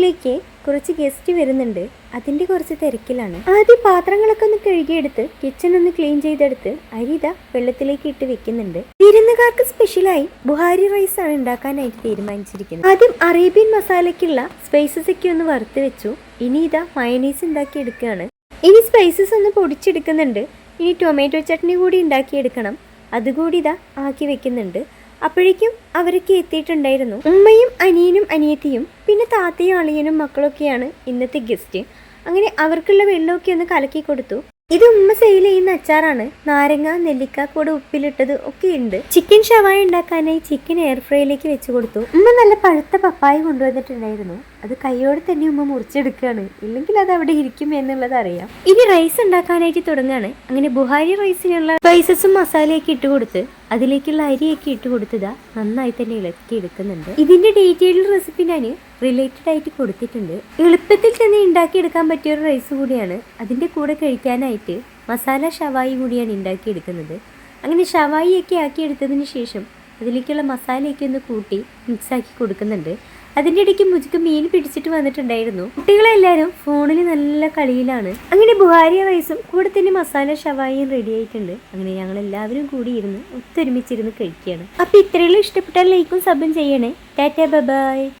വീട്ടിലേക്ക് കുറച്ച് ഗസ്റ്റ് വരുന്നുണ്ട്. അതിന്റെ കുറച്ച് തിരക്കിലാണ്. ആദ്യം പാത്രങ്ങളൊക്കെ ഒന്ന് കഴുകിയെടുത്ത് കിച്ചൺ ഒന്ന് ക്ലീൻ ചെയ്തെടുത്ത് അരിത വെള്ളത്തിലേക്ക് ഇട്ട് വെക്കുന്നുണ്ട്. വിരുന്നുകാർക്ക് സ്പെഷ്യലായി ബുഹാരി റൈസ് ആണ് ഉണ്ടാക്കാനായിട്ട് തീരുമാനിച്ചിരിക്കുന്നത്. ആദ്യം അറേബ്യൻ മസാലയ്ക്കുള്ള സ്പൈസസ് ഒക്കെ ഒന്ന് വറുത്ത് വെച്ചു. ഇനി ഇതാ മയനീസ് ഉണ്ടാക്കി എടുക്കുകയാണ് ഇനി സ്പൈസസ് ഒന്ന് പൊടിച്ചെടുക്കുന്നുണ്ട്. ഇനി ടൊമാറ്റോ ചട്നി കൂടി ഉണ്ടാക്കിയെടുക്കണം. അതുകൂടി ഇതാ ആക്കി വെക്കുന്നുണ്ട്. അപ്പോഴേക്കും അവരൊക്കെ എത്തിയിട്ടുണ്ടായിരുന്നു. ഉമ്മയും അനിയനും അനിയത്തിയും പിന്നെ താത്തയും അളിയനും മക്കളൊക്കെയാണ് ഇന്നത്തെ ഗസ്റ്റ് അങ്ങനെ അവർക്കുള്ള വെള്ളമൊക്കെ ഒന്ന് കലക്കി കൊടുത്തു. ഇത് ഉമ്മ സെയിൽ ചെയ്യുന്ന അച്ചാറാണ്. നാരങ്ങ നെല്ലിക്ക കൂടെ ഉപ്പിലിട്ടത് ഒക്കെ ഉണ്ട്. ചിക്കൻ ഷവായ ഉണ്ടാക്കാനായി ചിക്കൻ എയർ ഫ്രൈയിലേക്ക് വെച്ച് കൊടുത്തു. ഉമ്മ നല്ല പഴുത്ത പപ്പായ കൊണ്ടുവന്നിട്ടുണ്ടായിരുന്നു. അത് കൈയോടെ തന്നെ ഉമ്മ മുറിച്ചെടുക്കുകയാണ്. ഇല്ലെങ്കിൽ അത് അവിടെ ഇരിക്കും എന്നുള്ളത് അറിയാം. ഇനി റൈസ് ഉണ്ടാക്കാനായിട്ട് തുടങ്ങുകയാണ്. അങ്ങനെ ബുഹാരി റൈസിനുള്ള സ്പൈസസും മസാലയൊക്കെ ഇട്ട് കൊടുത്ത് അതിലേക്കുള്ള അരിയൊക്കെ ഇട്ട് കൊടുത്തതാ നന്നായി തന്നെ ഇളക്കി എടുക്കുന്നുണ്ട്. ഇതിന്റെ ഡീറ്റെയിൽഡ് റെസിപ്പി ഞാൻ റിലേറ്റഡ് ആയിട്ട് കൊടുത്തിട്ടുണ്ട്. എളുപ്പത്തിൽ തന്നെ ഉണ്ടാക്കിയെടുക്കാൻ പറ്റിയ ഒരു റൈസ് കൂടിയാണ്. അതിന്റെ കൂടെ കഴിക്കാനായിട്ട് മസാല ഷവായി കൂടിയാണ് ഉണ്ടാക്കിയെടുക്കുന്നത്. അങ്ങനെ ഷവായിയൊക്കെ ആക്കിയെടുത്തതിന് ശേഷം അതിലേക്കുള്ള മസാലയൊക്കെ ഒന്ന് കൂട്ടി മിക്സാക്കി കൊടുക്കുന്നുണ്ട്. അതിന്റെ ഇടയ്ക്ക് മുജിക്ക് മീൻ പിടിച്ചിട്ട് വന്നിട്ടുണ്ടായിരുന്നു. കുട്ടികളെല്ലാവരും ഫോണിൽ നല്ല കളിയിലാണ്. അങ്ങനെ ബുഹാരിയ റൈസും കൂടെ തന്നെ മസാല ഷവായിയും റെഡി ആയിട്ടുണ്ട്. അങ്ങനെ ഞങ്ങൾ എല്ലാവരും കൂടി ഇരുന്ന് ഒത്തൊരുമിച്ചിരുന്ന് കഴിക്കുകയാണ്. അപ്പോൾ ഇത്രയുള്ള ഇഷ്ടപ്പെട്ടാൽ ലൈക്കും സബും ചെയ്യണേ. Tata bye